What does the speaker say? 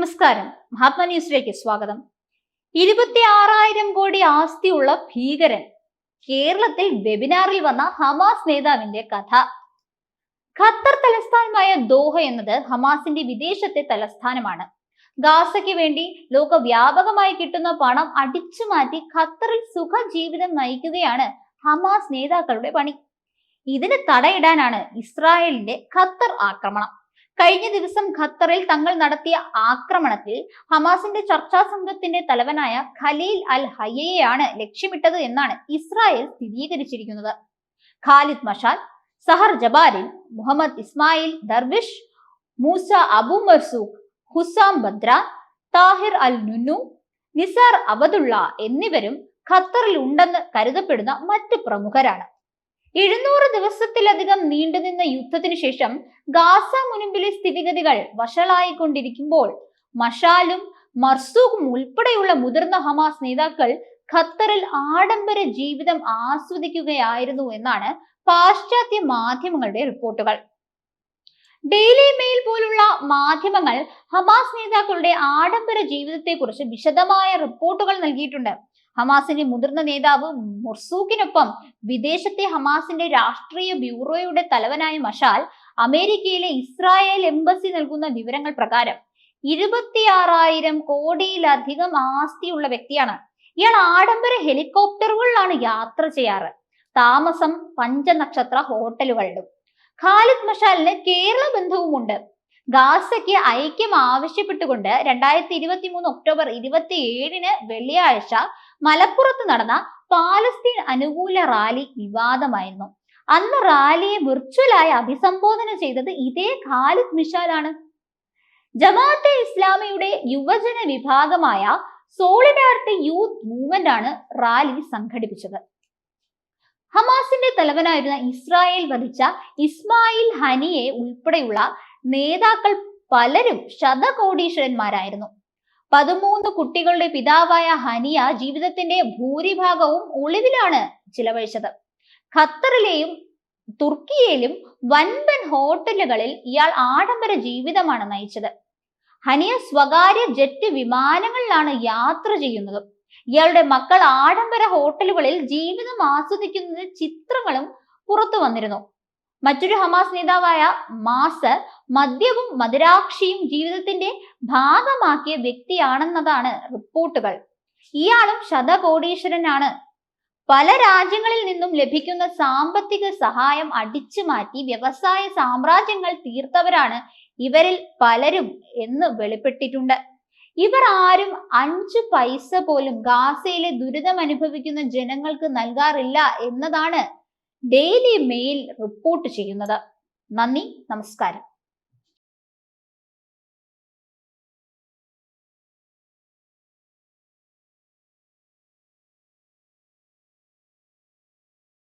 നമസ്കാരം. മഹാത്മാ ന്യൂസിലേക്ക് സ്വാഗതം. ഇരുപത്തി ആറായിരം കോടി ആസ്തിയുള്ള ഭീകരൻ കേരളത്തിൽ വെബിനാറിൽ വന്ന ഹമാസ് നേതാവിന്റെ കഥ. ഖത്തർ തലസ്ഥാനമായ ദോഹ എന്നത് ഹമാസിന്റെ വിദേശത്തെ തലസ്ഥാനമാണ്. ഗാസയ്ക്ക് വേണ്ടി ലോകവ്യാപകമായി കിട്ടുന്ന പണം അടിച്ചു മാറ്റി ഖത്തറിൽ സുഖജീവിതം നയിക്കുകയാണ് ഹമാസ് നേതാക്കളുടെ പണി. ഇതിന് തടയിടാനാണ് ഇസ്രായേലിന്റെ ഖത്തർ ആക്രമണം. കഴിഞ്ഞ ദിവസം ഖത്തറിൽ തങ്ങൾ നടത്തിയ ആക്രമണത്തിൽ ഹമാസിന്റെ ചർച്ചാ സംഘത്തിന്റെ തലവനായ ഖലീൽ അൽ ഹയ്യയെയാണ് ലക്ഷ്യമിട്ടത് എന്നാണ് Israel സ്ഥിരീകരിച്ചിരിക്കുന്നത്. Khalid Mashal Sahar Jabarin Muhammad Ismail Darwish Musa Abu Marzouk Husam Badran Tahir al Nunu Nizar Awadallah എന്നിവരും ഖത്തറിൽ ഉണ്ടെന്ന് കരുതപ്പെടുന്ന മറ്റ് പ്രമുഖരാണ്. എഴുന്നൂറ് ദിവസത്തിലധികം നീണ്ടുനിന്ന യുദ്ധത്തിനു ശേഷം ഗാസ മുനുമ്പിലെ സ്ഥിതിഗതികൾ വഷളായിക്കൊണ്ടിരിക്കുമ്പോൾ മഷാലും മർസൂഖും ഉൾപ്പെടെയുള്ള മുതിർന്ന ഹമാസ് നേതാക്കൾ ഖത്തറിൽ ആഡംബര ജീവിതം ആസ്വദിക്കുകയായിരുന്നു എന്നാണ് പാശ്ചാത്യ മാധ്യമങ്ങളുടെ റിപ്പോർട്ടുകൾ. ഡെയിലി മെയിൽ പോലുള്ള മാധ്യമങ്ങൾ ഹമാസ് നേതാക്കളുടെ ആഡംബര ജീവിതത്തെക്കുറിച്ച് വിശദമായ റിപ്പോർട്ടുകൾ നൽകിയിട്ടുണ്ട്. ഹമാസിന്റെ മുതിർന്ന നേതാവ് മുർസൂഖിനൊപ്പം വിദേശത്തെ ഹമാസിന്റെ രാഷ്ട്രീയ ബ്യൂറോയുടെ തലവനായ മഷാൽ അമേരിക്കയിലെ ഇസ്രായേൽ എംബസി നൽകുന്ന വിവരങ്ങൾ പ്രകാരം ഇരുപത്തിയാറായിരം കോടിയിലധികം ആസ്തിയുള്ള വ്യക്തിയാണ്. ഇയാൾ ആഡംബര ഹെലികോപ്റ്ററുകളിലാണ് യാത്ര ചെയ്യാറ്. താമസം പഞ്ചനക്ഷത്ര ഹോട്ടലുകളിലും ഖാലിദ് മഷാലിന് കേരള ബന്ധവുമുണ്ട്. ഗാസയ്ക്ക് ഐക്യം ആവശ്യപ്പെട്ടുകൊണ്ട് രണ്ടായിരത്തി ഇരുപത്തി മൂന്ന് ഒക്ടോബർ ഇരുപത്തി ഏഴിന് വെള്ളിയാഴ്ച മലപ്പുറത്ത് നടന്ന പാലസ്തീൻ അനുകൂല റാലി വിവാദമായിരുന്നു. അന്ന് റാലിയെ വിർച്വലായി അഭിസംബോധന ചെയ്തത് ഇതേ ഖാലിദ് മിഷാലാണ്. ജമാഅത്തെ ഇസ്ലാമിയുടെ യുവജന വിഭാഗമായ സോളിഡാരിറ്റി യൂത്ത് മൂവ്മെന്റ് ആണ് റാലി സംഘടിപ്പിച്ചത്. ഹമാസിന്റെ തലവനായിരുന്ന ഇസ്രായേൽ വധിച്ച ഇസ്മായിൽ ഹനിയെ ഉൾപ്പെടെയുള്ള നേതാക്കൾ പലരും ശതകോടീശ്വരന്മാരായിരുന്നു. പതിമൂന്ന് കുട്ടികളുടെ പിതാവായ ഹനിയ ജീവിതത്തിന്റെ ഭൂരിഭാഗവും ഒളിവിലാണ് ചിലവഴിച്ചത്. ഖത്തറിലെയും തുർക്കിയിലും വൻപൻ ഹോട്ടലുകളിൽ ഇയാൾ ആഡംബര ജീവിതമാണ് നയിച്ചത്. ഹനിയ സ്വകാര്യ ജെറ്റ് വിമാനങ്ങളിലാണ് യാത്ര ചെയ്യുന്നത്. ഇയാളുടെ മക്കൾ ആഡംബര ഹോട്ടലുകളിൽ ജീവിതം ആസ്വദിക്കുന്നതിന് ചിത്രങ്ങളും പുറത്തു വന്നിരുന്നു. മറ്റൊരു ഹമാസ് നേതാവായ മാസ് മദ്യവും മധുരാക്ഷിയും ജീവിതത്തിന്റെ ഭാഗമാക്കിയ വ്യക്തിയാണെന്നതാണ് റിപ്പോർട്ടുകൾ. ഇയാളും ശതകോടീശ്വരനാണ്. പല രാജ്യങ്ങളിൽ നിന്നും ലഭിക്കുന്ന സാമ്പത്തിക സഹായം അടിച്ചു മാറ്റി വ്യവസായ സാമ്രാജ്യങ്ങൾ തീർത്തവരാണ് ഇവരിൽ പലരും എന്ന് വെളിപ്പെട്ടിട്ടുണ്ട്. ഇവർ ആരും അഞ്ചു പൈസ പോലും ഗാസയിലെ ദുരിതം അനുഭവിക്കുന്ന ജനങ്ങൾക്ക് നൽകാറില്ല എന്നതാണ് ഡെയിലി മെയിൽ റിപ്പോർട്ട് ചെയ്യുന്നത്. നന്ദി നമസ്കാരം.